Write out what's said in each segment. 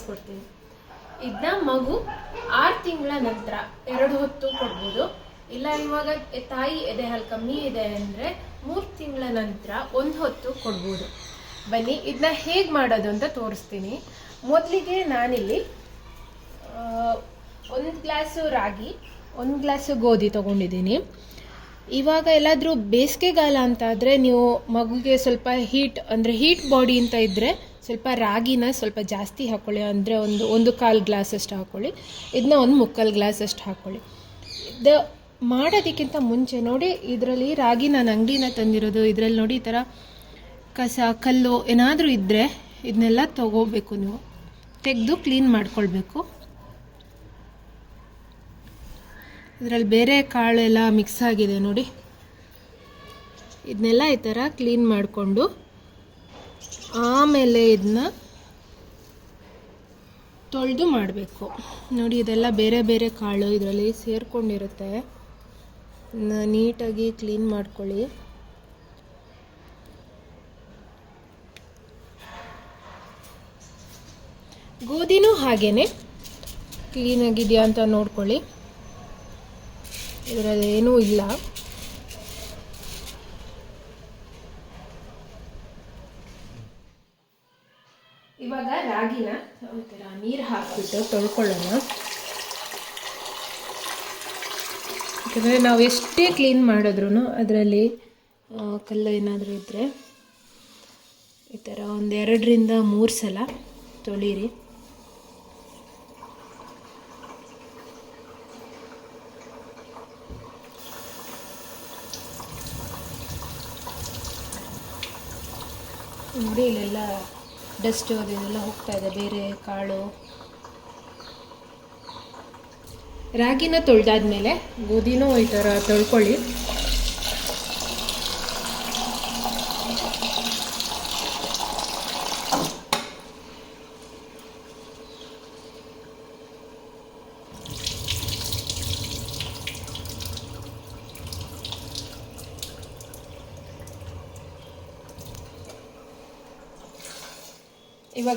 ತೋರಿಸ್ಕೊಡ್ತೀನಿ ಇದನ್ನ ಮಗು ಆರು ತಿಂಗಳ ನಂತರ ಎರಡು ಹೊತ್ತು ಕೊಡ್ಬೋದು. ಇಲ್ಲ, ಇವಾಗ ತಾಯಿ ಎದೆ ಹಾಲು ಕಮ್ಮಿ ಇದೆ ಅಂದರೆ ಮೂರು ತಿಂಗಳ ನಂತರ ಒಂದು ಹೊತ್ತು ಕೊಡ್ಬೋದು. ಬನ್ನಿ ಇದನ್ನ ಹೇಗೆ ಮಾಡೋದು ಅಂತ ತೋರಿಸ್ತೀನಿ. ಮೊದಲಿಗೆ ನಾನಿಲ್ಲಿ ಒಂದು ಗ್ಲಾಸು ರಾಗಿ, ಒಂದು ಗ್ಲಾಸು ಗೋಧಿ ತೊಗೊಂಡಿದ್ದೀನಿ. ಇವಾಗ ಎಲ್ಲಾದರೂ ಬೇಸಿಗೆಗಾಲ ಅಂತ ಆದರೆ ನೀವು ಮಗುಗೆ ಸ್ವಲ್ಪ ಹೀಟ್, ಅಂದರೆ ಹೀಟ್ ಬಾಡಿ ಅಂತ ಇದ್ದರೆ ಸ್ವಲ್ಪ ರಾಗಿನ ಸ್ವಲ್ಪ ಜಾಸ್ತಿ ಹಾಕ್ಕೊಳ್ಳಿ ಅಂದರೆ ಒಂದು ಒಂದು ಕಾಲು ಗ್ಲಾಸಷ್ಟು ಹಾಕ್ಕೊಳ್ಳಿ ಇದನ್ನ ಒಂದು ಮುಕ್ಕಾಲು ಗ್ಲಾಸಷ್ಟು ಹಾಕ್ಕೊಳ್ಳಿ ಇದು ಮಾಡೋದಕ್ಕಿಂತ ಮುಂಚೆ ನೋಡಿ, ಇದರಲ್ಲಿ ರಾಗಿ ನಾನು ಅಂಗಡಿನ ತಂದಿರೋದು, ಇದರಲ್ಲಿ ನೋಡಿ ಈ ಥರ ಕಸ, ಕಲ್ಲು ಏನಾದರೂ ಇದ್ದರೆ ಇದನ್ನೆಲ್ಲ ತಗೋಬೇಕು ನೀವು. ತೆಗೆದು ಕ್ಲೀನ್ ಮಾಡ್ಕೊಳ್ಬೇಕು. ಇದರಲ್ಲಿ ಬೇರೆ ಕಾಳೆಲ್ಲ ಮಿಕ್ಸ್ ಆಗಿದೆ ನೋಡಿ. ಇದನ್ನೆಲ್ಲ ಈ ಥರ ಕ್ಲೀನ್ ಮಾಡಿಕೊಂಡು ಆಮೇಲೆ ಇದನ್ನ ತೊಳೆದು ಮಾಡಬೇಕು. ನೋಡಿ, ಇದೆಲ್ಲ ಬೇರೆ ಬೇರೆ ಕಾಳು ಇದರಲ್ಲಿ ಸೇರ್ಕೊಂಡಿರುತ್ತೆ. ನೀಟಾಗಿ ಕ್ಲೀನ್ ಮಾಡ್ಕೊಳ್ಳಿ. ಗೋಧಿನೂ ಹಾಗೇನೆ ಕ್ಲೀನಾಗಿದೆಯಾ ಅಂತ ನೋಡ್ಕೊಳ್ಳಿ. ಇದರಲ್ಲಿ ಏನೂ ಇಲ್ಲ. ರಾಗಿನ ಒಂಥರ ನೀರು ಹಾಕ್ಬಿಟ್ಟು ತೊಳ್ಕೊಳ್ಳೋಣ. ಯಾಕಂದರೆ ನಾವು ಎಷ್ಟೇ ಕ್ಲೀನ್ ಮಾಡಿದ್ರೂ ಅದರಲ್ಲಿ ಕಲ್ಲು ಏನಾದರೂ ಇದ್ದರೆ ಈ ಥರ ಒಂದು ಎರಡರಿಂದ ಮೂರು ಸಲ ತೊಳೀರಿ. ನೋಡಿ ಇಲ್ಲೆಲ್ಲ ಡಸ್ಟ್ ಅದೆಲ್ಲ ಹೋಗ್ತಾ ಇದೆ ಬೇರೆ ಕಾಳು. ರಾಗಿನ ತೊಳೆದಾದ್ಮೇಲೆ ಗೋಧಿನೂ ಈ ಥರ ತೊಳ್ಕೊಳ್ಳಿ.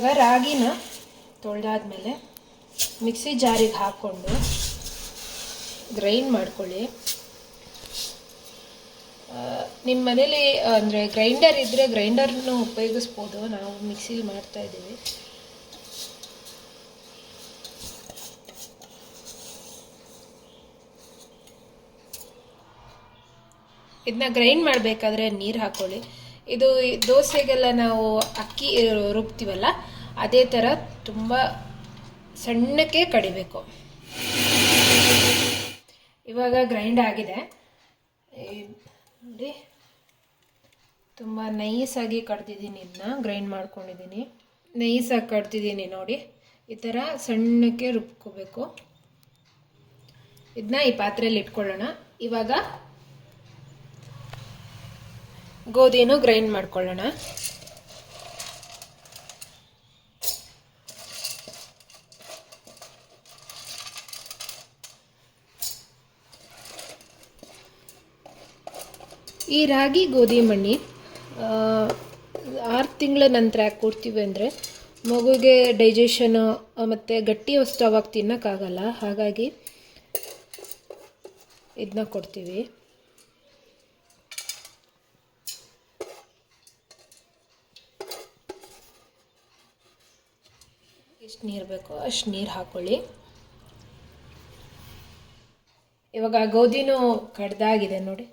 ಇವಾಗ ರಾಗಿನ ತೊಳೆದಾದ್ಮೇಲೆ ಮಿಕ್ಸಿ ಜಾರಿಗೆ ಹಾಕ್ಕೊಂಡು ಗ್ರೈಂಡ್ ಮಾಡ್ಕೊಳ್ಳಿ. ನಿಮ್ಮ ಮನೇಲಿ ಅಂದರೆ ಗ್ರೈಂಡರ್ ಇದ್ದರೆ ಗ್ರೈಂಡರ್ನು ಉಪಯೋಗಿಸ್ಬೋದು. ನಾವು ಮಿಕ್ಸಿಲಿ ಮಾಡ್ತಾ ಇದ್ದೀವಿ. ಇದನ್ನ ಗ್ರೈಂಡ್ ಮಾಡಬೇಕಾದ್ರೆ ನೀರು ಹಾಕ್ಕೊಳ್ಳಿ ಇದು ದೋಸೆಗೆಲ್ಲ ನಾವು ಅಕ್ಕಿ ರುಬ್ತೀವಲ್ಲ ಅದೇ ಥರ ತುಂಬ ಸಣ್ಣಕ್ಕೆ ಕಡಿಬೇಕು. ಇವಾಗ ಗ್ರೈಂಡ್ ಆಗಿದೆ. ನೋಡಿ, ತುಂಬ ನೈಸಾಗಿ ಕಡ್ದಿದ್ದೀನಿ ಇದನ್ನ ಗ್ರೈಂಡ್ ಮಾಡ್ಕೊಂಡಿದ್ದೀನಿ. ನೈಸಾಗಿ ಕಡ್ದಿದ್ದೀನಿ ನೋಡಿ. ಈ ಥರ ಸಣ್ಣಕ್ಕೆ ರುಬ್ಕೋಬೇಕು. ಇದನ್ನ ಈ ಪಾತ್ರೆಯಲ್ಲಿ ಇಟ್ಕೊಳ್ಳೋಣ. ಇವಾಗ ಗೋಧಿನೂ ಗ್ರೈಂಡ್ ಮಾಡ್ಕೊಳ್ಳೋಣ. ಈ ರಾಗಿ ಗೋಧಿ ಮಣ್ಣಿ ಆರು ತಿಂಗಳ ನಂತರ ಯಾಕೆ ಕೊಡ್ತೀವಿ ಅಂದರೆ ಮಗುಗೆ ಡೈಜೆಷನು ಮತ್ತು ಗಟ್ಟಿ ವಸ್ತು ಅವಾಗ ತಿನ್ನೋಕ್ಕಾಗಲ್ಲ. ಹಾಗಾಗಿ ಇದನ್ನ ಕೊಡ್ತೀವಿ. ಎಷ್ಟು ನೀರು ಬೇಕೋ ಅಷ್ಟು ನೀರು ಹಾಕ್ಕೊಳ್ಳಿ ಇವಾಗ ಗೋಧಿನೂ ಕಡ್ದಾಗಿದೆ ನೋಡಿ.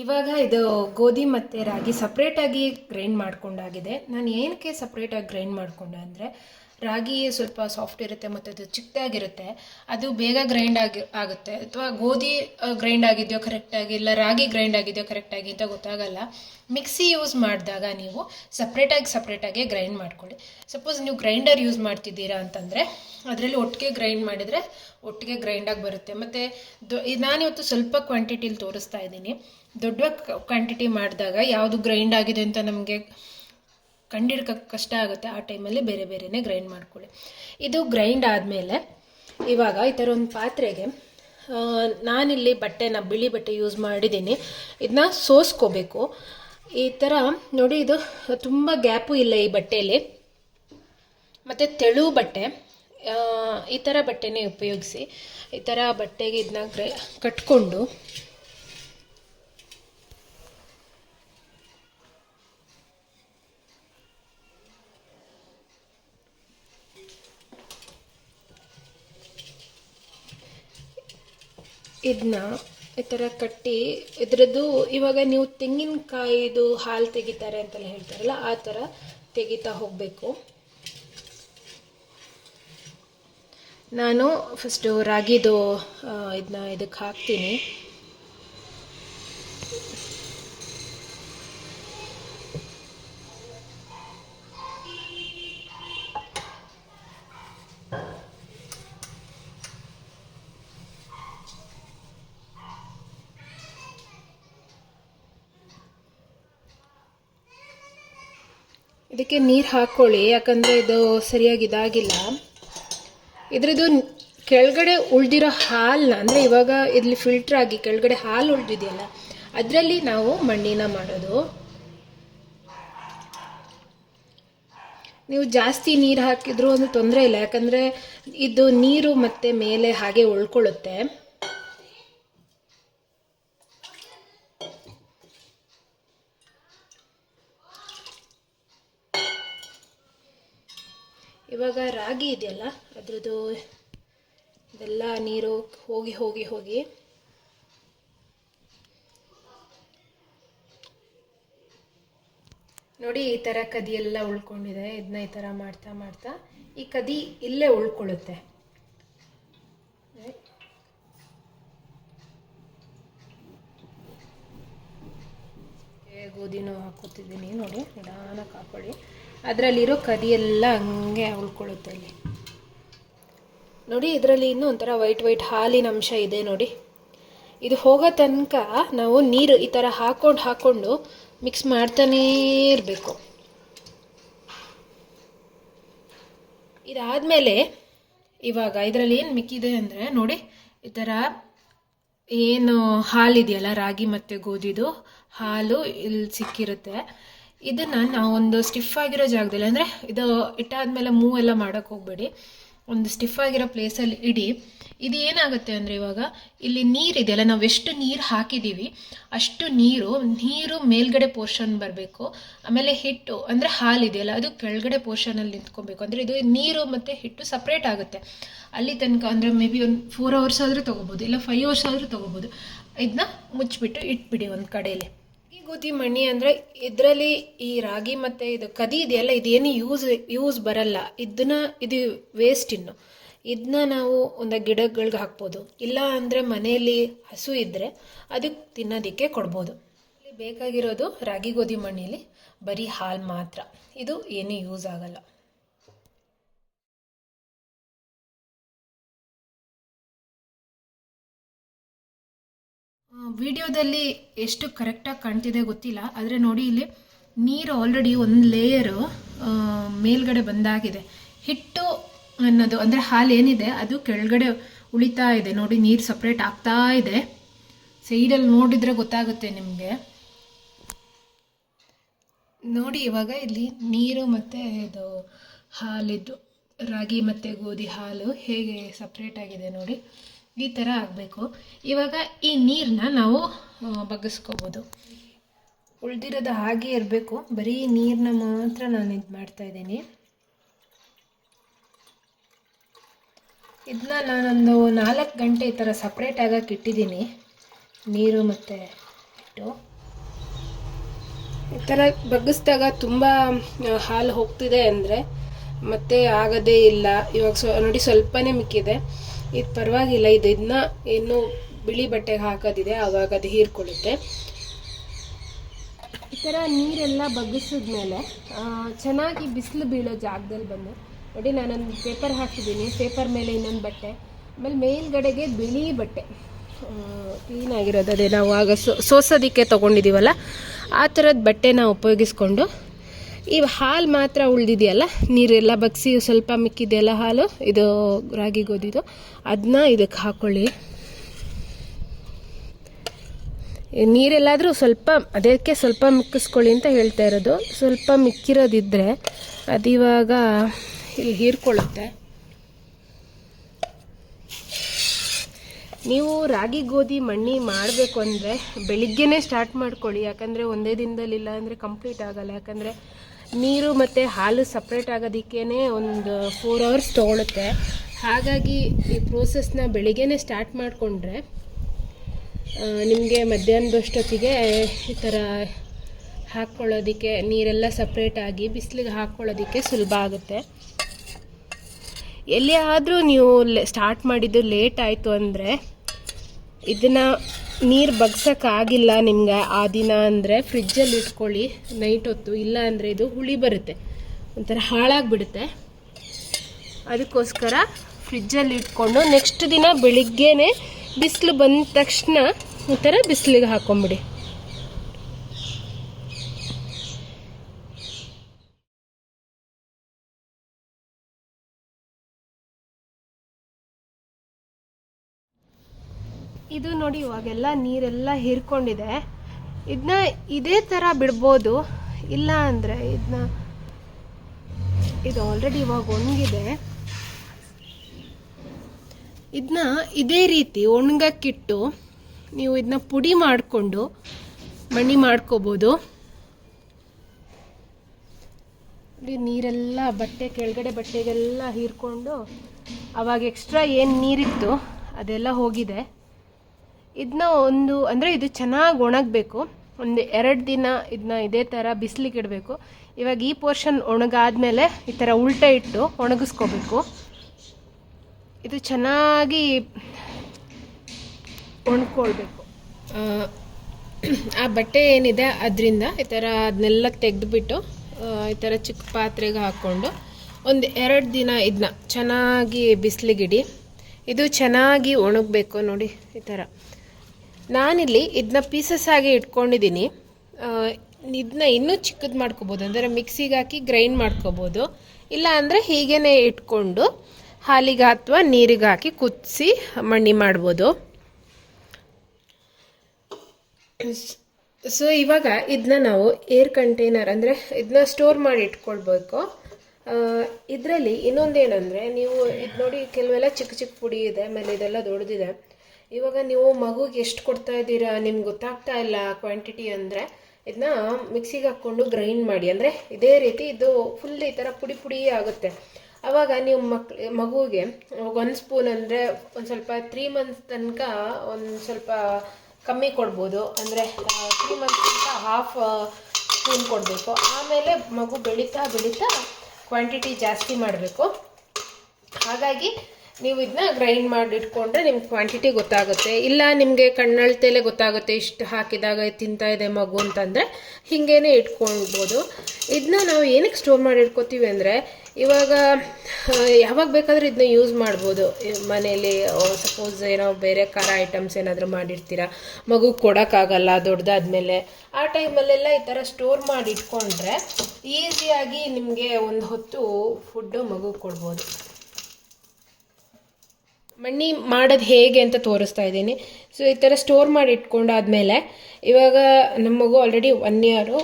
ಇವಾಗ ಇದು ಗೋಧಿ ಮತ್ತು ರಾಗಿ ಸಪ್ರೇಟಾಗಿ ಗ್ರೈಂಡ್ ಮಾಡ್ಕೊಂಡಾಗಿದೆ. ನಾನು ಏನಕ್ಕೆ ಸಪ್ರೇಟಾಗಿ ಗ್ರೈಂಡ್ ಮಾಡ್ಕೊಂಡೆ ಅಂದರೆ, ರಾಗಿ ಸ್ವಲ್ಪ ಸಾಫ್ಟ್ ಇರುತ್ತೆ ಮತ್ತು ಅದು ಚಿಕ್ಕದಾಗಿರುತ್ತೆ. ಅದು ಬೇಗ ಗ್ರೈಂಡ್ ಆಗಿ, ಆಗುತ್ತೆ. ಅಥವಾ ಗೋಧಿ ಗ್ರೈಂಡ್ ಆಗಿದೆಯೋ ಕರೆಕ್ಟಾಗಿ ಇಲ್ಲ ರಾಗಿ ಗ್ರೈಂಡ್ ಆಗಿದೆಯೋ ಕರೆಕ್ಟಾಗಿ ಅಂತ ಗೊತ್ತಾಗಲ್ಲ. ಮಿಕ್ಸಿ ಯೂಸ್ ಮಾಡಿದಾಗ ನೀವು ಸಪ್ರೇಟಾಗಿ ಸಪ್ರೇಟಾಗಿ ಗ್ರೈಂಡ್ ಮಾಡ್ಕೊಳ್ಳಿ. ಸಪೋಸ್ ನೀವು ಗ್ರೈಂಡರ್ ಯೂಸ್ ಮಾಡ್ತಿದ್ದೀರಾ ಅಂತಂದರೆ, ಅದರಲ್ಲಿ ಒಟ್ಟಿಗೆ ಗ್ರೈಂಡ್ ಮಾಡಿದರೆ ಒಟ್ಟಿಗೆ ಗ್ರೈಂಡಾಗಿ ಬರುತ್ತೆ. ಮತ್ತು ದೊ ನಾನಿವತ್ತು ಸ್ವಲ್ಪ ಕ್ವಾಂಟಿಟಿಲಿ ತೋರಿಸ್ತಾ ಇದ್ದೀನಿ. ದೊಡ್ಡ ಕ್ವಾಂಟಿಟಿ ಮಾಡಿದಾಗ ಯಾವುದು ಗ್ರೈಂಡ್ ಆಗಿದೆ ಅಂತ ನಮಗೆ ಕಂಡಿಡ್ಕ ಕಷ್ಟ ಆಗುತ್ತೆ. ಆ ಟೈಮಲ್ಲಿ ಬೇರೆ ಬೇರೆನೇ ಗ್ರೈಂಡ್ ಮಾಡ್ಕೊಳ್ಳಿ. ಇದು ಗ್ರೈಂಡ್ ಆದಮೇಲೆ ಇವಾಗ ಈ ಥರ ಒಂದು ಪಾತ್ರೆಗೆ ನಾನಿಲ್ಲಿ ಬಟ್ಟೆನ, ಬಿಳಿ ಬಟ್ಟೆ ಯೂಸ್ ಮಾಡಿದ್ದೀನಿ. ಇದನ್ನ ಸೋಸ್ಕೋಬೇಕು. ಈ ಥರ ನೋಡಿ ಇದು ತುಂಬ ಗ್ಯಾಪು ಇಲ್ಲ ಈ ಬಟ್ಟೆಯಲ್ಲಿ ಮತ್ತು ತೆಳು ಬಟ್ಟೆ ಈ ಥರ ಬಟ್ಟೆನೇ ಉಪಯೋಗಿಸಿ. ಈ ಥರ ಬಟ್ಟೆಗೆ ಇದನ್ನ ಗ್ರೈ, ಕಟ್ಕೊಂಡು ಇದನ್ನ ಈ ಥರ ಕಟ್ಟಿ, ಇದರದ್ದು ಇವಾಗ ನೀವು ತೆಂಗಿನಕಾಯಿದು ಹಾಲು ತೆಗಿತಾರೆ ಅಂತೆಲ್ಲ ಹೇಳ್ತಾರಲ್ಲ, ಆ ಥರ ತೆಗಿತಾ ಹೋಗಬೇಕು. ನಾನು ಫಸ್ಟು ರಾಗಿದು ಇದನ್ನ ಇದಕ್ಕೆ ಹಾಕ್ತೀನಿ. ಇದಕ್ಕೆ ನೀರು ಹಾಕ್ಕೊಳ್ಳಿ ಯಾಕಂದರೆ ಇದು ಸರಿಯಾಗಿ ಇದಾಗಿಲ್ಲ. ಇದ್ರದ್ದು ಕೆಳಗಡೆ ಉಳ್ದಿರೋ ಹಾಲನ್ನ ಅಂದರೆ ಇವಾಗ ಇಲ್ಲಿ ಫಿಲ್ಟರ್ ಆಗಿ ಕೆಳಗಡೆ ಹಾಲು ಉಳಿದಿದೆಯಲ್ಲ, ಅದರಲ್ಲಿ ನಾವು ಮಣ್ಣಿನ ಮಾಡೋದು. ನೀವು ಜಾಸ್ತಿ ನೀರು ಹಾಕಿದ್ರೂ ಒಂದು ತೊಂದರೆ ಇಲ್ಲ, ಯಾಕಂದರೆ ಇದು ನೀರು ಮತ್ತೆ ಮೇಲೆ ಹಾಗೆ ಉಳ್ಕೊಳ್ಳುತ್ತೆ. ಇವಾಗ ರಾಗಿ ಇದೆಯಲ್ಲ, ಅದ್ರದ್ದು ಇದೆಲ್ಲ ನೀರು ಹೋಗಿ ಹೋಗಿ ಹೋಗಿ. ನೋಡಿ ಈ ಥರ ಕದಿ ಎಲ್ಲ ಉಳ್ಕೊಂಡಿದೆ ಇದನ್ನ ಈ ಥರ ಮಾಡ್ತಾ ಮಾಡ್ತಾ. ಈ ಕದಿ ಇಲ್ಲೇ ಉಳ್ಕೊಳ್ಳುತ್ತೆ. ಗೋಧಿನೂ ಹಾಕೋತಿದ್ದೀನಿ ನೋಡಿ ನಿಧಾನಕ್ಕೆ ಹಾಕೊಳ್ಳಿ ಅದರಲ್ಲಿರೋ ಕದಿಯೆಲ್ಲ ಹಂಗೆ ಉಳ್ಕೊಳ್ಳುತ್ತೆ ಅಲ್ಲಿ. ನೋಡಿ, ಇದರಲ್ಲಿ ಇನ್ನೂ ಒಂಥರ ವೈಟ್ ವೈಟ್ ಹಾಲಿನ ಅಂಶ ಇದೆ ನೋಡಿ. ಇದು ಹೋಗೋ ತನಕ ನಾವು ನೀರು ಈ ಥರ ಹಾಕೊಂಡು ಹಾಕ್ಕೊಂಡು ಮಿಕ್ಸ್ ಮಾಡ್ತಾನೇ ಇರಬೇಕು. ಇದಾದಮೇಲೆ ಇವಾಗ ಇದರಲ್ಲಿ ಏನು ಮಿಕ್ಕಿದೆ ಅಂದರೆ ನೋಡಿ, ಈ ಥರ ಏನು ಹಾಲಿದೆಯಲ್ಲ ರಾಗಿ ಮತ್ತು ಗೋಧಿದು ಹಾಲು ಇಲ್ಲಿ ಸಿಕ್ಕಿರುತ್ತೆ. ಇದನ್ನು ಒಂದು ಸ್ಟಿಫ್ ಆಗಿರೋ ಜಾಗದಲ್ಲಿ, ಅಂದರೆ ಇದು ಇಟ್ಟಾದ್ಮೇಲೆ ಮೂವ್ ಎಲ್ಲ ಮಾಡೋಕ್ಕೆ ಹೋಗಬೇಡಿ. ಒಂದು ಸ್ಟಿಫ್ ಆಗಿರೋ ಪ್ಲೇಸಲ್ಲಿ ಇಡಿ. ಇದು ಏನಾಗುತ್ತೆ ಅಂದರೆ ಇವಾಗ, ಇಲ್ಲಿ ನೀರಿದೆಯಲ್ಲ ನಾವು ಎಷ್ಟು ನೀರು ಹಾಕಿದ್ದೀವಿ ಅಷ್ಟು ನೀರು ನೀರು ಮೇಲ್ಗಡೆ ಪೋರ್ಷನ್ ಬರಬೇಕು, ಆಮೇಲೆ ಹಿಟ್ಟು, ಅಂದರೆ ಹಾಲಿದೆಯಲ್ಲ ಅದು ಕೆಳಗಡೆ ಪೋರ್ಷನಲ್ಲಿ ನಿಂತ್ಕೊಬೇಕು. ಅಂದರೆ ಇದು ನೀರು ಮತ್ತು ಹಿಟ್ಟು ಸಪ್ರೇಟ್ ಆಗುತ್ತೆ. ಅಲ್ಲಿ ತನಕ ಅಂದರೆ ಮೇ ಬಿ ಒಂದು ಫೋರ್ ಅವರ್ಸ್ ಆದರೂ ತೊಗೋಬೋದು, ಇಲ್ಲ ಫೈವ್ ಅವರ್ಸ್ ಆದರೂ ತೊಗೋಬೋದು. ಇದನ್ನ ಮುಚ್ಚಿಬಿಟ್ಟು ಇಟ್ಬಿಡಿ ಒಂದು ಕಡೆಯಲ್ಲಿ ಗೋಧಿ ಮಣ್ಣಿ ಅಂದರೆ ಇದರಲ್ಲಿ ಈ ರಾಗಿ ಮತ್ತು ಇದು ಕದಿ ಇದೆಯಲ್ಲ, ಇದೇನು ಯೂಸ್ ಯೂಸ್ ಬರಲ್ಲ. ಇದನ್ನ ಇದು ವೇಸ್ಟ್ ಇನ್ನು. ಇದನ್ನ ನಾವು ಒಂದು ಗಿಡಗಳಿಗೆ ಹಾಕ್ಬೋದು. ಇಲ್ಲ ಅಂದರೆ ಮನೆಯಲ್ಲಿ ಹಸು ಇದ್ದರೆ ಅದಕ್ಕೆ ತಿನ್ನೋದಕ್ಕೆ ಕೊಡ್ಬೋದು. ಬೇಕಾಗಿರೋದು ರಾಗಿ ಗೋಧಿ ಮಣ್ಣಿಲಿ ಬರೀ ಹಾಲು ಮಾತ್ರ. ಇದು ಏನೂ ಯೂಸ್ ಆಗಲ್ಲ. ವಿಡಿಯೋದಲ್ಲಿ ಎಷ್ಟು ಕರೆಕ್ಟಾಗಿ ಕಾಣ್ತಿದೆ ಗೊತ್ತಿಲ್ಲ, ಆದರೆ ನೋಡಿ ಇಲ್ಲಿ ನೀರು ಆಲ್ರೆಡಿ ಒಂದು ಲೇಯರು ಮೇಲ್ಗಡೆ ಬಂದಾಗಿದೆ. ಹಿಟ್ಟು ಅನ್ನೋದು, ಅಂದರೆ ಹಾಲು ಏನಿದೆ, ಅದು ಕೆಳಗಡೆ ಉಳಿತಾ ಇದೆ. ನೋಡಿ, ನೀರು ಸಪ್ರೇಟ್ ಆಗ್ತಾ ಇದೆ. ಸೈಡಲ್ಲಿ ನೋಡಿದರೆ ಗೊತ್ತಾಗುತ್ತೆ ನಿಮಗೆ. ನೋಡಿ, ಇವಾಗ ಇಲ್ಲಿ ನೀರು ಮತ್ತು ಇದು ಹಾಲಿದ್ದು, ರಾಗಿ ಮತ್ತು ಗೋಧಿ ಹಾಲು ಹೇಗೆ ಸಪ್ರೇಟ್ ಆಗಿದೆ ನೋಡಿ. ಈ ಥರ ಆಗಬೇಕು. ಇವಾಗ ಈ ನೀರನ್ನ ನಾವು ಬಗ್ಗಿಸ್ಕೋಬೋದು ಉಳಿದಿರೋದು ಹಾಗೆ ಇರಬೇಕು. ಬರೀ ನೀರನ್ನ ಮಾತ್ರ ನಾನು ಇದು ಮಾಡ್ತಾ ಇದ್ದೀನಿ. ಇದನ್ನ ನಾನೊಂದು ನಾಲ್ಕು ಗಂಟೆ ಈ ಥರ ಸಪ್ರೇಟ್ ಆಗಕ್ಕೆ ಇಟ್ಟಿದ್ದೀನಿ. ನೀರು ಮತ್ತು ಇಟ್ಟು ಈ ಥರ ಬಗ್ಗಿಸ್ದಾಗ ತುಂಬ ಹಾಲು ಹೋಗ್ತಿದೆ ಅಂದರೆ ಮತ್ತೆ ಆಗೋದೇ ಇಲ್ಲ. ಇವಾಗ ಸ್ವ ನೋಡಿ ಸ್ವಲ್ಪನೇ ಮಿಕ್ಕಿದೆ. ಇದು ಪರವಾಗಿಲ್ಲ ಇದು ಇದನ್ನ ಇನ್ನು ಬಿಳಿ ಬಟ್ಟೆಗೆ ಹಾಕೋದಿದೆ ಆವಾಗ ಅದು ಹೀರ್ಕೊಳ್ಳುತ್ತೆ. ಈ ಥರ ನೀರೆಲ್ಲ ಬಗ್ಗಿಸಿದ್ಮೇಲೆ ಚೆನ್ನಾಗಿ ಬಿಸಿಲು ಬೀಳೋ ಜಾಗದಲ್ಲಿ ಬಂದು, ನೋಡಿ ನಾನೊಂದು ಪೇಪರ್ ಹಾಕಿದ್ದೀನಿ, ಪೇಪರ್ ಮೇಲೆ ಇನ್ನೊಂದು ಬಟ್ಟೆ, ಆಮೇಲೆ ಮೇಲ್ಗಡೆಗೆ ಬಿಳಿ ಬಟ್ಟೆ. ಕ್ಲೀನ್ ಆಗಿರೋದು ಅದೇ, ನಾವು ಆಗ ಸೋಸೋದಕ್ಕೆ ತೊಗೊಂಡಿದ್ದೀವಲ್ಲ ಆ ಥರದ ಬಟ್ಟೆನ ಉಪಯೋಗಿಸ್ಕೊಂಡು ಈ ಹಾಲು ಮಾತ್ರ ಉಳಿದಿದೆಯಲ್ಲ? ನೀರೆಲ್ಲ ಬಗ್ಸಿ ಸ್ವಲ್ಪ ಮಿಕ್ಕಿದೆಯಲ್ಲ ಹಾಲು? ಇದು ರಾಗಿ ಗೋಧಿದು. ಅದನ್ನ ಇದಕ್ಕೆ ಹಾಕ್ಕೊಳ್ಳಿ ನೀರೆಲ್ಲಾದರೂ ಸ್ವಲ್ಪ, ಅದಕ್ಕೆ ಸ್ವಲ್ಪ ಮಿಕ್ಕಿಸ್ಕೊಳ್ಳಿ ಅಂತ ಹೇಳ್ತಾ ಇರೋದು. ಸ್ವಲ್ಪ ಮಿಕ್ಕಿರೋದಿದ್ದರೆ ಅದಿವಾಗ ಇಲ್ಲಿ ಹೀರ್ಕೊಳ್ಳುತ್ತೆ. ನೀವು ರಾಗಿ ಗೋಧಿ ಮಣ್ಣಿ ಮಾಡಬೇಕು ಅಂದರೆ ಬೆಳಿಗ್ಗೆನೇ ಸ್ಟಾರ್ಟ್ ಮಾಡ್ಕೊಳ್ಳಿ. ಯಾಕಂದರೆ ಒಂದೇ ದಿನದಲ್ಲಿ ಇಲ್ಲ ಅಂದರೆ ಕಂಪ್ಲೀಟ್ ಆಗಲ್ಲ. ಯಾಕಂದರೆ ನೀರು ಮತ್ತು ಹಾಲು ಸಪ್ರೇಟ್ ಆಗೋದಕ್ಕೇ ಒಂದು ಫೋರ್ ಅವರ್ಸ್ ತೊಗೊಳುತ್ತೆ. ಹಾಗಾಗಿ ಈ ಪ್ರೋಸೆಸ್ನ ಬೆಳಿಗ್ಗೆನೇ ಸ್ಟಾರ್ಟ್ ಮಾಡಿಕೊಂಡ್ರೆ ನಿಮಗೆ ಮಧ್ಯಾಹ್ನದಷ್ಟೊತ್ತಿಗೆ ಈ ಥರ ಹಾಕ್ಕೊಳ್ಳೋದಕ್ಕೆ ನೀರೆಲ್ಲ ಸಪ್ರೇಟಾಗಿ ಬಿಸಿಲಿಗೆ ಹಾಕ್ಕೊಳ್ಳೋದಕ್ಕೆ ಸುಲಭ ಆಗುತ್ತೆ. ಎಲ್ಲಿ ಆದರೂ ನೀವು ಸ್ಟಾರ್ಟ್ ಮಾಡಿದ್ದು ಲೇಟ್ ಆಯಿತು ಅಂದರೆ, ಇದನ್ನು ನೀರು ಬಗ್ಸೋಕ್ಕಾಗಿಲ್ಲ ನಿಮ್ಗೆ ಆ ದಿನ ಅಂದರೆ ಫ್ರಿಜ್ಜಲ್ಲಿ ಇಟ್ಕೊಳ್ಳಿ ನೈಟ್ ಹೊತ್ತು. ಇಲ್ಲ ಅಂದರೆ ಇದು ಹುಳಿ ಬರುತ್ತೆ. ಒಂಥರ ಹಾಳಾಗಿಬಿಡುತ್ತೆ. ಅದಕ್ಕೋಸ್ಕರ ಫ್ರಿಜ್ಜಲ್ಲಿ ಇಟ್ಕೊಂಡು ನೆಕ್ಸ್ಟ್ ದಿನ ಬೆಳಿಗ್ಗೆನೆ ಬಿಸಿಲು ಬಂದ ತಕ್ಷಣ ಈ ಥರ ಬಿಸಿಲಿಗೆ ಹಾಕೊಂಬಿಡಿ. ಇದು ನೋಡಿ ಇವಾಗೆಲ್ಲ ನೀರೆಲ್ಲ ಹೀರ್ಕೊಂಡಿದೆ. ಇದನ್ನ ಇದೇ ಥರ ಬಿಡ್ಬೋದು. ಇಲ್ಲ ಅಂದರೆ ಇದನ್ನ ಇದು ಆಲ್ರೆಡಿ ಇವಾಗ ಒಣಗಿದೆ. ಇದನ್ನ ಇದೇ ರೀತಿ ಒಣಗಕ್ಕಿಟ್ಟು ನೀವು ಇದನ್ನ ಪುಡಿ ಮಾಡಿಕೊಂಡು ಮಣ್ಣಿ ಮಾಡ್ಕೋಬೋದು. ನೀರೆಲ್ಲ ಬಟ್ಟೆ ಕೆಳಗಡೆ ಬಟ್ಟೆಗೆಲ್ಲ ಹೀರ್ಕೊಂಡು ಅವಾಗ ಎಕ್ಸ್ಟ್ರಾ ಏನು ನೀರಿತ್ತು ಅದೆಲ್ಲ ಹೋಗಿದೆ. ಇದನ್ನ ಒಂದು ಅಂದರೆ ಇದು ಚೆನ್ನಾಗಿ ಒಣಗಬೇಕು. ಒಂದು ಎರಡು ದಿನ ಇದನ್ನ ಇದೇ ಥರ ಬಿಸಿಲಿಗೆ ಇಡಬೇಕು. ಇವಾಗ ಈ ಪೋರ್ಷನ್ ಒಣಗಾದ್ಮೇಲೆ ಈ ಥರ ಉಲ್ಟೆ ಇಟ್ಟು ಒಣಗಿಸ್ಕೋಬೇಕು. ಇದು ಚೆನ್ನಾಗಿ ಒಣ್ಕೊಳ್ಬೇಕು. ಆ, ಬಟ್ಟೆ ಏನಿದೆ ಅದರಿಂದ ಈ ಥರ ಅದನ್ನೆಲ್ಲ ತೆಗೆದುಬಿಟ್ಟು ಈ ಥರ ಚಿಕ್ಕ ಪಾತ್ರೆಗೆ ಹಾಕ್ಕೊಂಡು ಒಂದು ಎರಡು ದಿನ ಇದನ್ನ ಚೆನ್ನಾಗಿ ಬಿಸಿಲಿಗಿಡಿ ಇದು ಚೆನ್ನಾಗಿ ಒಣಗಬೇಕು ನೋಡಿ ಈ ಥರ ನಾನಿಲ್ಲಿ ಇದನ್ನ ಪೀಸಸ್ ಆಗಿ ಇಟ್ಕೊಂಡಿದ್ದೀನಿ ಇದನ್ನ ಇನ್ನೂ ಚಿಕ್ಕದು ಮಾಡ್ಕೋಬೋದು. ಅಂದರೆ ಮಿಕ್ಸಿಗೆ ಹಾಕಿ ಗ್ರೈಂಡ್ ಮಾಡ್ಕೋಬೋದು. ಇಲ್ಲ ಅಂದರೆ ಹೀಗೇ ಇಟ್ಕೊಂಡು ಹಾಲಿಗೆ ಅಥವಾ ನೀರಿಗೆ ಹಾಕಿ ಕುದಿಸಿ ಮಣ್ಣಿ ಮಾಡ್ಬೋದು. ಸೊ ಇವಾಗ ಇದನ್ನ ನಾವು ಏರ್ ಕಂಟೈನರ್ ಅಂದರೆ ಇದನ್ನ ಸ್ಟೋರ್ ಮಾಡಿ ಇಟ್ಕೊಳ್ಬೇಕು. ಇದರಲ್ಲಿ ಇನ್ನೊಂದೇನೆಂದರೆ ನೀವು ಇದು ನೋಡಿ, ಕೆಲವೆಲ್ಲ ಚಿಕ್ಕ ಚಿಕ್ಕ ಪುಡಿ ಇದೆ, ಆಮೇಲೆ ಇದೆಲ್ಲ ದೊಡ್ಡದಿದೆ. ಇವಾಗ ನೀವು ಮಗುಗೆ ಎಷ್ಟು ಕೊಡ್ತಾ ಇದ್ದೀರಾ? ನಿಮ್ಗೆ ಗೊತ್ತಾಗ್ತಾ ಇಲ್ಲ ಕ್ವಾಂಟಿಟಿ ಅಂದರೆ. ಇದನ್ನ ಮಿಕ್ಸಿಗೆ ಹಾಕ್ಕೊಂಡು ಗ್ರೈಂಡ್ ಮಾಡಿ. ಅಂದರೆ ಇದೇ ರೀತಿ ಇದು ಫುಲ್ ಈ ಥರ ಪುಡಿ ಪುಡಿ ಆಗುತ್ತೆ. ಆವಾಗ ನೀವು ಮಕ್ ಮಗುವಿಗೆ ಒಂದು ಸ್ಪೂನ್ ಅಂದರೆ ಒಂದು ಸ್ವಲ್ಪ ತ್ರೀ ಮಂತ್ಸ್ ತನಕ ಒಂದು ಸ್ವಲ್ಪ ಕಮ್ಮಿ ಕೊಡ್ಬೋದು. ಅಂದರೆ ತ್ರೀ ಮಂತ್ಸ್ ತನಕ ಹಾಫ್ ಸ್ಪೂನ್ ಕೊಡಬೇಕು. ಆಮೇಲೆ ಮಗು ಬೆಳೀತಾ ಬೆಳೀತಾ ಕ್ವಾಂಟಿಟಿ ಜಾಸ್ತಿ ಮಾಡಬೇಕು. ಹಾಗಾಗಿ ನೀವು ಇದನ್ನ ಗ್ರೈಂಡ್ ಮಾಡಿ ಇಟ್ಕೊಂಡ್ರೆ ನಿಮ್ಗೆ ಕ್ವಾಂಟಿಟಿ ಗೊತ್ತಾಗುತ್ತೆ. ಇಲ್ಲ, ನಿಮಗೆ ಕಣ್ಣಳ್ತೆಲೆ ಗೊತ್ತಾಗುತ್ತೆ ಇಷ್ಟು ಹಾಕಿದಾಗ ತಿಂತ ಇದೆ ಮಗು ಅಂತಂದರೆ ಹಿಂಗೇನೆ ಇಟ್ಕೊಳ್ಬೋದು. ಇದನ್ನ ನಾವು ಏನಕ್ಕೆ ಸ್ಟೋರ್ ಮಾಡಿ ಇಟ್ಕೋತೀವಿ ಅಂದರೆ, ಇವಾಗ ಯಾವಾಗ ಬೇಕಾದರೂ ಇದನ್ನ ಯೂಸ್ ಮಾಡ್ಬೋದು. ಮನೇಲಿ ಸಪೋಸ್ ಏನೋ ಬೇರೆ ಖಾರ ಐಟಮ್ಸ್ ಏನಾದರೂ ಮಾಡಿರ್ತೀರ, ಮಗು ಕೊಡೋಕ್ಕಾಗಲ್ಲ, ದೊಡ್ಡದಾದ್ಮೇಲೆ. ಆ ಟೈಮಲ್ಲೆಲ್ಲ ಈ ಥರ ಸ್ಟೋರ್ ಮಾಡಿ ಇಟ್ಕೊಂಡ್ರೆ ಈಸಿಯಾಗಿ ನಿಮಗೆ ಒಂದು ಹೊತ್ತು ಫುಡ್ಡು ಮಗು ಕೊಡ್ಬೋದು. ಮಣ್ಣಿ ಮಾಡೋದು ಹೇಗೆ ಅಂತ ತೋರಿಸ್ತಾ ಇದ್ದೀನಿ. ಸೊ ಈ ಥರ ಸ್ಟೋರ್ ಮಾಡಿ ಇಟ್ಕೊಂಡಾದ್ಮೇಲೆ, ಇವಾಗ ನಮ್ಮ ಮಗು already one year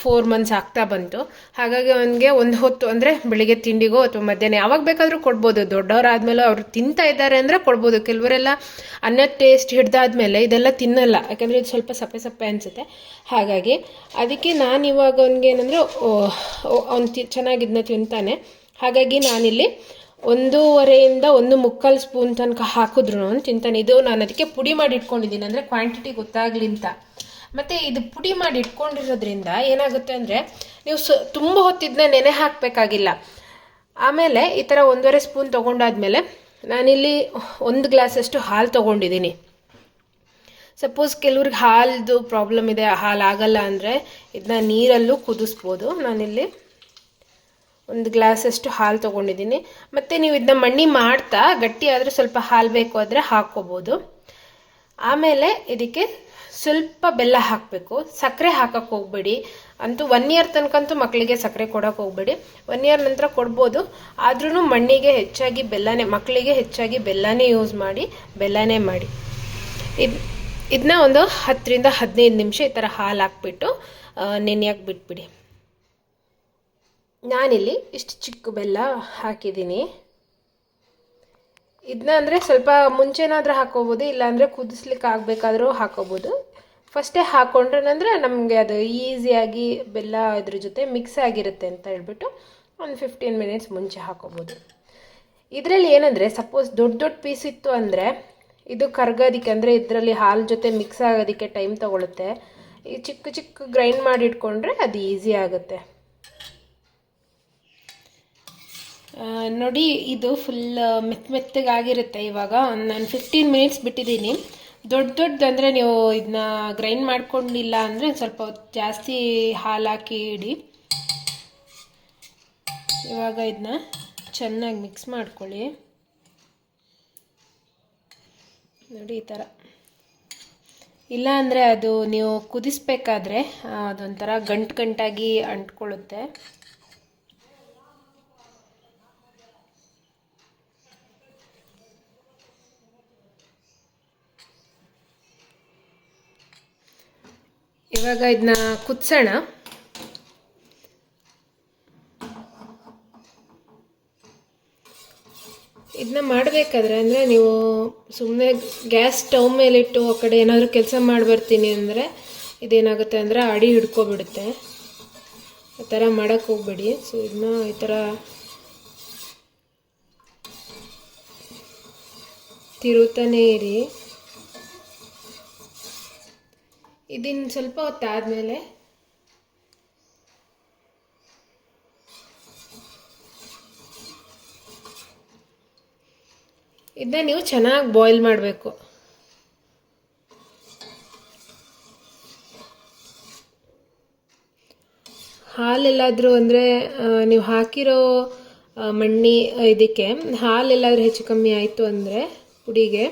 four months ಆಗ್ತಾ ಬಂತು. ಹಾಗಾಗಿ ಅವನಿಗೆ ಒಂದು ಹೊತ್ತು ಅಂದರೆ ಬೆಳಿಗ್ಗೆ ತಿಂಡಿಗೋ ಅಥವಾ ಮಧ್ಯಾಹ್ನ ಯಾವಾಗ ಬೇಕಾದರೂ ಕೊಡ್ಬೋದು. ದೊಡ್ಡವರಾದ್ಮೇಲೆ ಅವರು ತಿಂತಾ ಇದ್ದಾರೆ ಅಂದರೆ ಕೊಡ್ಬೋದು. ಕೆಲವರೆಲ್ಲ ಅನ್ನದ ಟೇಸ್ಟ್ ಹಿಡ್ದಾದ್ಮೇಲೆ ಇದೆಲ್ಲ ತಿನ್ನಲ್ಲ. ಯಾಕಂದರೆ ಇದು ಸ್ವಲ್ಪ ಸಪ್ಪೆ ಸಪ್ಪೆ ಅನಿಸುತ್ತೆ. ಹಾಗಾಗಿ ಅದಕ್ಕೆ ನಾನು ಇವಾಗ ಅವನಿಗೆ ಏನಂದರೆ ಅವ್ನು ತಿ, ಚೆನ್ನಾಗಿದ್ನ ತಿಂತಾನೆ. ಹಾಗಾಗಿ ನಾನಿಲ್ಲಿ ಒಂದೂವರೆಯಿಂದ ಒಂದು ಮುಕ್ಕಾಲು ಸ್ಪೂನ್ ತನಕ ಹಾಕಿದ್ರು ತಿಂತಾನೆ. ಇದು ನಾನು ಅದಕ್ಕೆ ಪುಡಿ ಮಾಡಿ ಇಟ್ಕೊಂಡಿದ್ದೀನಿ. ಅಂದರೆ ಕ್ವಾಂಟಿಟಿ ಗೊತ್ತಾಗಲಿ ಅಂತ ಮತ್ತು ಇದು ಪುಡಿ ಮಾಡಿ ಇಟ್ಕೊಂಡಿರೋದ್ರಿಂದ ಏನಾಗುತ್ತೆ ಅಂದರೆ ನೀವು ಸ, ತುಂಬ ಹೊತ್ತಿದ್ದನ್ನ ನೆನೆ ಹಾಕಬೇಕಾಗಿಲ್ಲ. ಆಮೇಲೆ ಈ ಥರ ಒಂದೂವರೆ ಸ್ಪೂನ್ ತೊಗೊಂಡಾದ್ಮೇಲೆ ನಾನಿಲ್ಲಿ ಒಂದು ಗ್ಲಾಸಷ್ಟು ಹಾಲು ತೊಗೊಂಡಿದ್ದೀನಿ. ಸಪೋಸ್ ಕೆಲವ್ರಿಗೆ ಹಾಲ್ದು ಪ್ರಾಬ್ಲಮ್ ಇದೆ, ಹಾಲು ಆಗಲ್ಲ ಅಂದರೆ ಇದನ್ನ ನೀರಲ್ಲೂ ಕುದಿಸ್ಬೋದು. ನಾನಿಲ್ಲಿ ಒಂದು ಗ್ಲಾಸಷ್ಟು ಹಾಲು ತೊಗೊಂಡಿದ್ದೀನಿ. ಮತ್ತು ನೀವು ಇದನ್ನ ಮಣ್ಣಿ ಮಾಡ್ತಾ ಗಟ್ಟಿ ಆದರೆ ಸ್ವಲ್ಪ ಹಾಲು ಬೇಕು ಆದರೆ ಹಾಕ್ಕೋಬೋದು. ಆಮೇಲೆ ಇದಕ್ಕೆ ಸ್ವಲ್ಪ ಬೆಲ್ಲ ಹಾಕಬೇಕು. ಸಕ್ಕರೆ ಹಾಕಕ್ಕೆ ಹೋಗ್ಬೇಡಿ. ಅಂತೂ ಒನ್ ಇಯರ್ ತನಕಂತೂ ಮಕ್ಕಳಿಗೆ ಸಕ್ಕರೆ ಕೊಡೋಕೆ ಹೋಗ್ಬೇಡಿ. ಒನ್ ಇಯರ್ ನಂತರ ಕೊಡ್ಬೋದು. ಆದ್ರೂ ಮಣ್ಣಿಗೆ ಹೆಚ್ಚಾಗಿ ಬೆಲ್ಲನೇ ಮಕ್ಕಳಿಗೆ ಹೆಚ್ಚಾಗಿ ಬೆಲ್ಲನೇ ಯೂಸ್ ಮಾಡಿ, ಬೆಲ್ಲನೇ ಮಾಡಿ. ಇದು ಇದನ್ನ ಒಂದು ಹತ್ತರಿಂದ ಹದಿನೈದು ನಿಮಿಷ ಈ ಥರ ಹಾಲು ಹಾಕ್ಬಿಟ್ಟು ನೆನೆಯಕ್ಕೆ ಬಿಟ್ಬಿಡಿ. ನಾನಿಲ್ಲಿ ಇಷ್ಟು ಚಿಕ್ಕ ಬೆಲ್ಲ ಹಾಕಿದ್ದೀನಿ. ಇದನ್ನ ಅಂದರೆ ಸ್ವಲ್ಪ ಮುಂಚೆನಾದರೂ ಹಾಕೋಬೋದು, ಇಲ್ಲಾಂದರೆ ಕುದಿಸ್ಲಿಕ್ಕೆ ಆಗಬೇಕಾದ್ರೂ ಹಾಕೋಬೋದು. ಫಸ್ಟೇ ಹಾಕ್ಕೊಂಡ್ರೆ ನಮಗೆ ಅದು ಈಸಿಯಾಗಿ ಬೆಲ್ಲ ಇದ್ರ ಜೊತೆ ಮಿಕ್ಸ್ ಆಗಿರುತ್ತೆ ಅಂತ ಹೇಳ್ಬಿಟ್ಟು ಒಂದು ಫಿಫ್ಟೀನ್ ಮಿನಿಟ್ಸ್ ಮುಂಚೆ ಹಾಕೋಬೋದು. ಇದರಲ್ಲಿ ಏನಂದರೆ ಸಪೋಸ್ ದೊಡ್ಡ ದೊಡ್ಡ ಪೀಸ್ ಇತ್ತು ಅಂದರೆ ಇದು ಕರ್ಗೋದಕ್ಕೆ ಅಂದರೆ ಇದರಲ್ಲಿ ಹಾಲು ಜೊತೆ ಮಿಕ್ಸ್ ಆಗೋದಕ್ಕೆ ಟೈಮ್ ತೊಗೊಳುತ್ತೆ. ಈ ಚಿಕ್ಕ ಚಿಕ್ಕ ಗ್ರೈಂಡ್ ಮಾಡಿ ಇಟ್ಕೊಂಡ್ರೆ ಅದು ಈಸಿ ಆಗುತ್ತೆ ಆ, ನೋಡಿ, ಇದು ಫುಲ್ ಮೆತ್ತ ಮೆತ್ತಗಾಗಿರುತ್ತೆ ಇವಾಗ. ಒಂದು ನಾನು ಫಿಫ್ಟೀನ್ ಮಿನಿಟ್ಸ್ ಬಿಟ್ಟಿದ್ದೀನಿ. ದೊಡ್ಡ ದೊಡ್ಡದು ಅಂದರೆ ನೀವು ಇದನ್ನ ಗ್ರೈಂಡ್ ಮಾಡ್ಕೊಂಡಿಲ್ಲ ಅಂದರೆ ಸ್ವಲ್ಪ ಜಾಸ್ತಿ ಹಾಲು ಹಾಕಿ ಇಡಿ. ಇವಾಗ ಇದನ್ನ ಚೆನ್ನಾಗಿ ಮಿಕ್ಸ್ ಮಾಡ್ಕೊಳ್ಳಿ. ನೋಡಿ, ಈ ಥರ ಇಲ್ಲ ಅಂದರೆ ಅದು ನೀವು ಕುದಿಸ್ಬೇಕಾದ್ರೆ ಅದೊಂಥರ ಗಂಟು ಗಂಟಾಗಿ ಅಂಟ್ಕೊಳ್ಳುತ್ತೆ. ಇವಾಗ ಇದನ್ನ ಕುದಿಸೋಣ. ಇದನ್ನ ಮಾಡಬೇಕಾದ್ರೆ ಅಂದರೆ ನೀವು ಸುಮ್ಮನೆ ಗ್ಯಾಸ್ ಸ್ಟವ್ ಮೇಲಿಟ್ಟು ಆ ಕಡೆ ಏನಾದರೂ ಕೆಲಸ ಮಾಡಿ ಬರ್ತೀನಿ ಅಂದರೆ ಇದೇನಾಗುತ್ತೆ ಅಂದರೆ ಅಡಿ ಹಿಡ್ಕೊಬಿಡುತ್ತೆ. ಆ ಥರ ಮಾಡೋಕ್ಕೆ ಹೋಗ್ಬೇಡಿ. ಸೊ ಇದನ್ನ ಈ ಥರ ತಿರುತ್ತಾನೇ ಇರಿ. ಇದನ್ನು ಸ್ವಲ್ಪ ಹೊತ್ತಾದಮೇಲೆ ಇದನ್ನ ನೀವು ಚೆನ್ನಾಗಿ ಬಾಯ್ಲ್ ಮಾಡಬೇಕು. ಹಾಲೆಲ್ಲಾದರೂ ಅಂದರೆ ನೀವು ಹಾಕಿರೋ ಮಣ್ಣಿ, ಇದಕ್ಕೆ ಹಾಲೆಲ್ಲಾದರೂ ಹೆಚ್ಚು ಕಮ್ಮಿ ಆಯಿತು ಅಂದರೆ ಪುಡಿಗೆ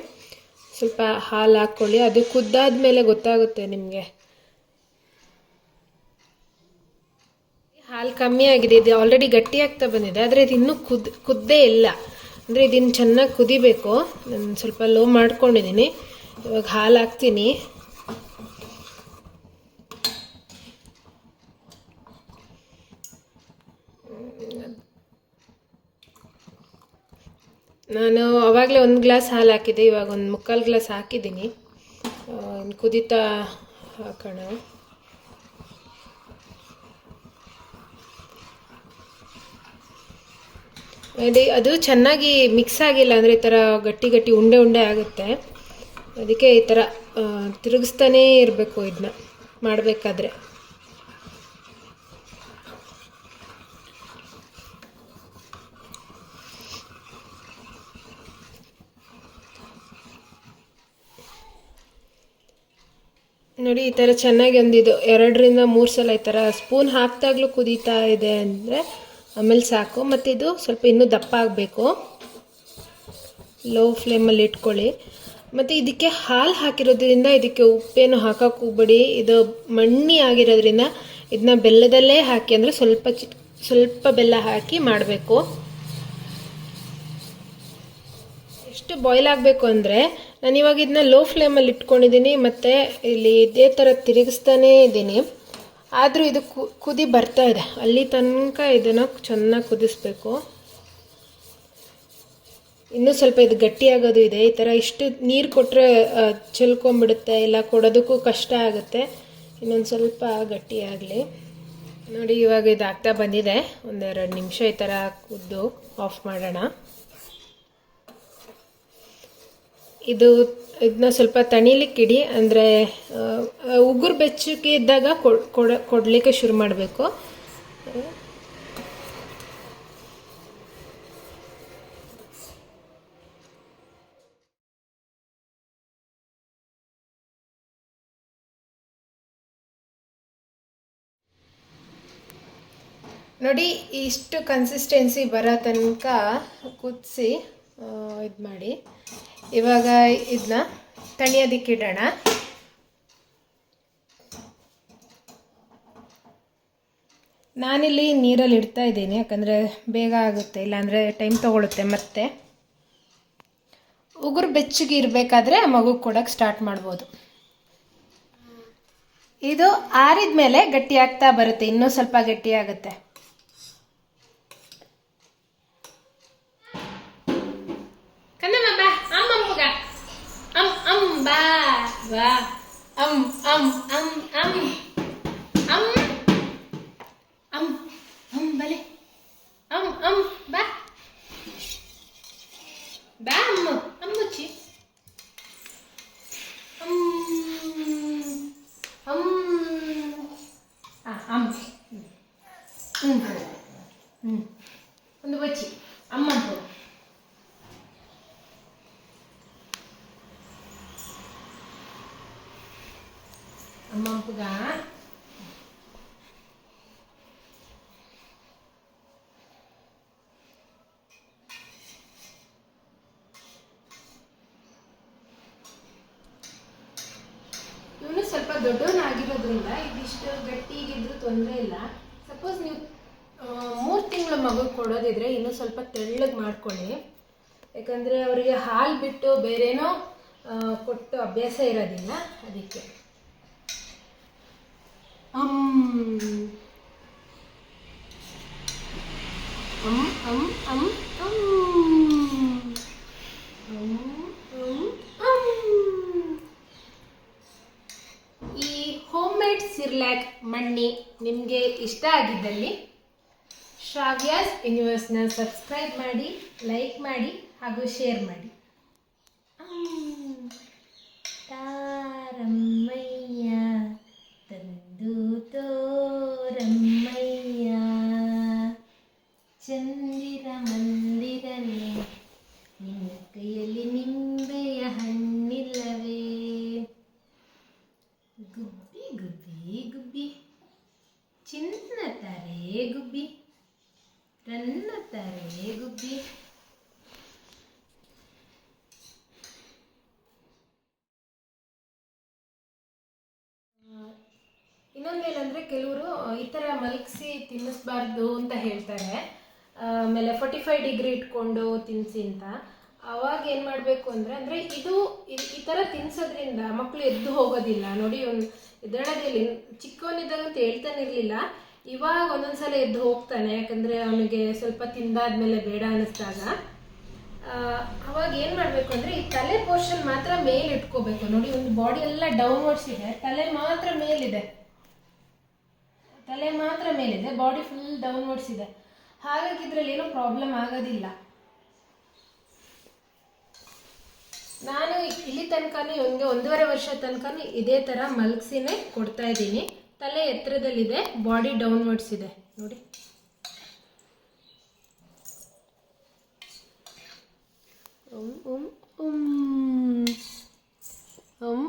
ಸ್ವಲ್ಪ ಹಾಲು ಹಾಕ್ಕೊಳ್ಳಿ. ಅದು ಕುದ್ದಾದ ಮೇಲೆ ಗೊತ್ತಾಗುತ್ತೆ ನಿಮಗೆ. ಹಾಲು ಕಮ್ಮಿ ಆಗಿದೆ. ಇದು ಆಲ್ರೆಡಿ ಗಟ್ಟಿ ಆಗ್ತಾ ಬಂದಿದೆ. ಆದರೆ ಇದು ಇನ್ನೂ ಕುದ್, ಕುದ್ದೇ ಇಲ್ಲ. ಅಂದರೆ ಇದನ್ನು ಚೆನ್ನಾಗಿ ಕುದಿಬೇಕು. ನಾನು ಸ್ವಲ್ಪ ಲೋ ಮಾಡ್ಕೊಂಡಿದ್ದೀನಿ. ಇವಾಗ ಹಾಲು ಹಾಕ್ತೀನಿ. ನಾನು ಅವಾಗಲೇ ಒಂದು ಗ್ಲಾಸ್ ಹಾಲು ಹಾಕಿದ್ದೆ, ಇವಾಗ ಒಂದು ಮುಕ್ಕಾಲು ಗ್ಲಾಸ್ ಹಾಕಿದ್ದೀನಿ. ಕುದೀತಾ ಹಾಕೋಣ. ಅದೇ, ಅದು ಚೆನ್ನಾಗಿ ಮಿಕ್ಸ್ ಆಗಿಲ್ಲ ಅಂದರೆ ಈ ಥರ ಗಟ್ಟಿ ಗಟ್ಟಿ ಉಂಡೆ ಉಂಡೆ ಆಗುತ್ತೆ. ಅದಕ್ಕೆ ಈ ಥರ ತಿರುಗಿಸ್ತಾನೇ ಇರಬೇಕು ಇದನ್ನ ಮಾಡಬೇಕಾದ್ರೆ. ನೋಡಿ, ಈ ಥರ ಚೆನ್ನಾಗಿ ಒಂದಿದು ಎರಡರಿಂದ ಮೂರು ಸಲ ಈ ಥರ ಸ್ಪೂನ್ ಹಾಕ್ತಾಗ್ಲೂ ಕುದೀತಾ ಇದೆ ಅಂದರೆ ಆಮೇಲೆ ಸಾಕು. ಮತ್ತು ಇದು ಸ್ವಲ್ಪ ಇನ್ನೂ ದಪ್ಪ ಆಗಬೇಕು. ಲೋ ಫ್ಲೇಮಲ್ಲಿ ಇಟ್ಕೊಳ್ಳಿ. ಮತ್ತು ಇದಕ್ಕೆ ಹಾಲು ಹಾಕಿರೋದ್ರಿಂದ ಇದಕ್ಕೆ ಉಪ್ಪೇನು ಹಾಕೋಕೆ ಇದು ಮಣ್ಣಿ ಆಗಿರೋದ್ರಿಂದ ಇದನ್ನ ಬೆಲ್ಲದಲ್ಲೇ ಹಾಕಿ ಅಂದರೆ ಸ್ವಲ್ಪ ಚಿ, ಸ್ವಲ್ಪ ಬೆಲ್ಲ ಹಾಕಿ ಮಾಡಬೇಕು. ಎಷ್ಟು ಬಾಯ್ಲ್ ಆಗಬೇಕು ಅಂದರೆ ನಾನು ಇವಾಗ ಇದನ್ನ ಲೋ ಫ್ಲೇಮಲ್ಲಿ ಇಟ್ಕೊಂಡಿದ್ದೀನಿ ಮತ್ತು ಇಲ್ಲಿ ಇದೇ ಥರ ತಿರುಗಿಸ್ತಾನೇ ಇದ್ದೀನಿ. ಆದರೂ ಇದು ಕುದಿ ಬರ್ತಾ ಇದೆ. ಅಲ್ಲಿ ತನಕ ಇದನ್ನು ಚೆನ್ನಾಗಿ ಕುದಿಸ್ಬೇಕು. ಇನ್ನೂ ಸ್ವಲ್ಪ ಇದು ಗಟ್ಟಿಯಾಗೋದು ಇದೆ. ಈ ಥರ ಇಷ್ಟು ನೀರು ಕೊಟ್ಟರೆ ಚೆಲ್ಕೊಂಬಿಡುತ್ತೆ ಇಲ್ಲ ಕೊಡೋದಕ್ಕೂ ಕಷ್ಟ ಆಗುತ್ತೆ. ಇನ್ನೊಂದು ಸ್ವಲ್ಪ ಗಟ್ಟಿಯಾಗಲಿ ನೋಡಿ ಇವಾಗ ಇದು ಆಗ್ತಾ ಬಂದಿದೆ. ಒಂದೆರಡು ನಿಮಿಷ ಈ ಥರ ಕುದ್ದು ಆಫ್ ಮಾಡೋಣ. ಇದು ಇದನ್ನ ಸ್ವಲ್ಪ ತಣಿಲಿಕ್ಕಿಡಿ ಅಂದರೆ ಉಗುರು ಬೆಚ್ಚಗೆ ಇದ್ದಾಗ ಕೊಡ್- ಕೊಡ, ಕೊಡಲಿಕ್ಕೆ ಶುರು ಮಾಡಬೇಕು. ನೋಡಿ, ಇಷ್ಟು ಕನ್ಸಿಸ್ಟೆನ್ಸಿ ಬರೋ ತನಕ ಕುದಿಸಿ. ಇದು ಮಾಡಿ. ಇವಾಗ ಇದನ್ನ ತಣಿಯೋದಕ್ಕಿಡೋಣ ನಾನಿಲ್ಲಿ ನೀರಲ್ಲಿ ಇಡ್ತಾ ಇದ್ದೀನಿ, ಯಾಕಂದರೆ ಬೇಗ ಆಗುತ್ತೆ, ಇಲ್ಲಾಂದರೆ ಟೈಮ್ ತೊಗೊಳುತ್ತೆ ಮತ್ತೆ. ಉಗುರು ಬೆಚ್ಚಗೆ ಇರಬೇಕಾದ್ರೆ ಮಗು ಕೊಡೋಕ್ಕೆ ಸ್ಟಾರ್ಟ್ ಮಾಡ್ಬೋದು. ಇದು ಆರಿದ ಮೇಲೆ ಗಟ್ಟಿಯಾಗ್ತಾ ಬರುತ್ತೆ, ಇನ್ನೂ ಸ್ವಲ್ಪ ಗಟ್ಟಿ ambava. Am, am, am, am. Am. Am. Am, vale Am, am, ba. Ba, am. Am, mochi. Am. Am. Ah, am. Mm, mm, mm. um, um, um, um, um, um, um, ಅಂಪುಗ ಇವನು ಸ್ವಲ್ಪ ದೊಡ್ಡವನಾಗಿರೋದ್ರಿಂದ ಇದಿಷ್ಟು ಗಟ್ಟಿಗಿದ್ರು ತೊಂದರೆ ಇಲ್ಲ. ಸಪೋಸ್ ನೀವು ಮೂರು ತಿಂಗಳ ಮಗು ಕೊಡೋದಿದ್ರೆ ಇನ್ನೂ ಸ್ವಲ್ಪ ತೆಳ್ಳಗೆ ಮಾಡ್ಕೊಳ್ಳಿ. ಯಾಕಂದರೆ ಅವರಿಗೆ ಹಾಲು ಬಿಟ್ಟು ಬೇರೇನೋ ಕೊಟ್ಟು ಅಭ್ಯಾಸ ಇರೋದಿಲ್ಲ ಅದಕ್ಕೆ. ಸಿರ್ಲ್ಯಾಕ್ ಮಣ್ಣಿ ನಿಮಗೆ ಇಷ್ಟ ಆಗಿದ್ದಲ್ಲಿ ಶ್ರಾವ್ಯಾಸ್ ಯೂನಿವರ್ಸ್ನ ಸಬ್ಸ್ಕ್ರೈಬ್ ಮಾಡಿ ಲೈಕ್ ಮಾಡಿ ಹಾಗೂ ಶೇರ್ ಮಾಡಿ. ಇನ್ನೊಂದೇನಂದ್ರೆ ಕೆಲವರು ಈ ಥರ ಮಲಗಿಸಿ ತಿನ್ನಿಸ್ಬಾರ್ದು ಅಂತ ಹೇಳ್ತಾರೆ. ಆಮೇಲೆ ಫೋರ್ಟಿ ಫೈವ್ ಡಿಗ್ರಿ ಇಟ್ಕೊಂಡು ತಿನ್ನಿಸಿ ಅಂತ. ಅವಾಗ ಏನು ಮಾಡಬೇಕು ಅಂದರೆ ಅಂದರೆ ಇದು, ಈ ಥರ ತಿನ್ಸೋದ್ರಿಂದ ಮಕ್ಕಳು ಎದ್ದು ಹೋಗೋದಿಲ್ಲ. ನೋಡಿ, ಒಂದು ಎದ್ದೇಳೋದಿಲ್ಲ. ಚಿಕ್ಕವನಿದ್ದಾಗ ಅಂತ ಹೇಳ್ತಾನೆ ಇರಲಿಲ್ಲ. ಇವಾಗ ಒಂದೊಂದ್ಸಲ ಎದ್ದು ಹೋಗ್ತಾನೆ. ಯಾಕಂದರೆ ಅವನಿಗೆ ಸ್ವಲ್ಪ ತಿಂದಾದ್ಮೇಲೆ ಬೇಡ ಅನ್ನಿಸ್ದಾಗ. ಅವಾಗ ಏನು ಮಾಡಬೇಕು ಅಂದರೆ, ಈ ತಲೆ ಪೋರ್ಷನ್ ಮಾತ್ರ ಮೇಲೆ ಇಟ್ಕೋಬೇಕು. ನೋಡಿ, ಒಂದು ಬಾಡಿ ಎಲ್ಲ ಡೌನ್ವರ್ಡ್ಸ್ ಇದೆ. ತಲೆ ಮಾತ್ರ ಮೇಲಿದೆ. ತಲೆ ಮಾತ್ರ ಮೇಲಿದೆ ಬಾಡಿ ಫುಲ್ ಡೌನ್ವರ್ಡ್ಸ್ ಇದೆ. ಹಾಗಾಗಿ ಇದರಲ್ಲಿ ಏನೂ ಪ್ರಾಬ್ಲಮ್ ಆಗೋದಿಲ್ಲ. ನಾನು ಇಲ್ಲಿ ತನಕನೇ ಒಂದು ಒಂದೂವರೆ ವರ್ಷ ತನಕನೇ ಇದೇ ಥರ ಮಲಗಿಸಿನೇ ಕೊಡ್ತಾ ಇದ್ದೀನಿ. ತಲೆ ಎತ್ತರದಲ್ಲಿದೆ ಬಾಡಿ ಡೌನ್ವರ್ಡ್ಸ್ ಇದೆ. ನೋಡಿ. ಉಮ್ ಉಮ್ ಉಮ್ ಉಮ್